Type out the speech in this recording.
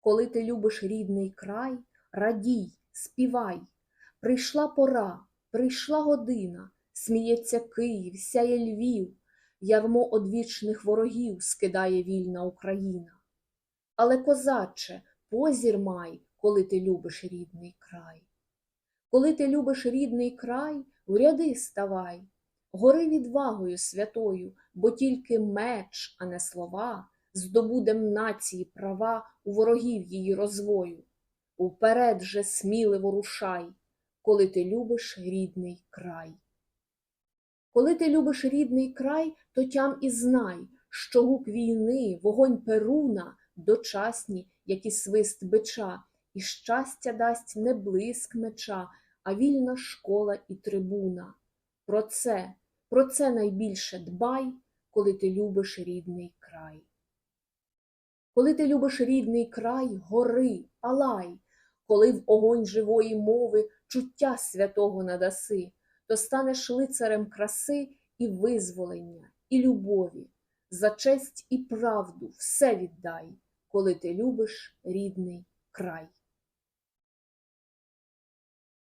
Коли ти любиш рідний край, радій, співай. Прийшла пора, прийшла година, сміється Київ, сяє Львів, ярмо одвічних ворогів скидає вільна Україна. Але, козаче, позір май, коли ти любиш рідний край. Коли ти любиш рідний край, в ряди ставай, гори відвагою святою, бо тільки меч, а не слова, здобудем нації права у ворогів її розвою. Уперед же сміливо рушай, коли ти любиш рідний край. Коли ти любиш рідний край, то тям і знай, що гук війни, вогонь перуна дочасні, як і свист бича, і щастя дасть не блиск меча, а вільна школа і трибуна. Про це, про це найбільше дбай, коли ти любиш рідний край. Коли ти любиш рідний край, гори, палай, коли в огонь живої мови чуття святого надаси, то станеш лицарем краси і визволення, і любові, за честь і правду все віддай, коли ти любиш рідний край.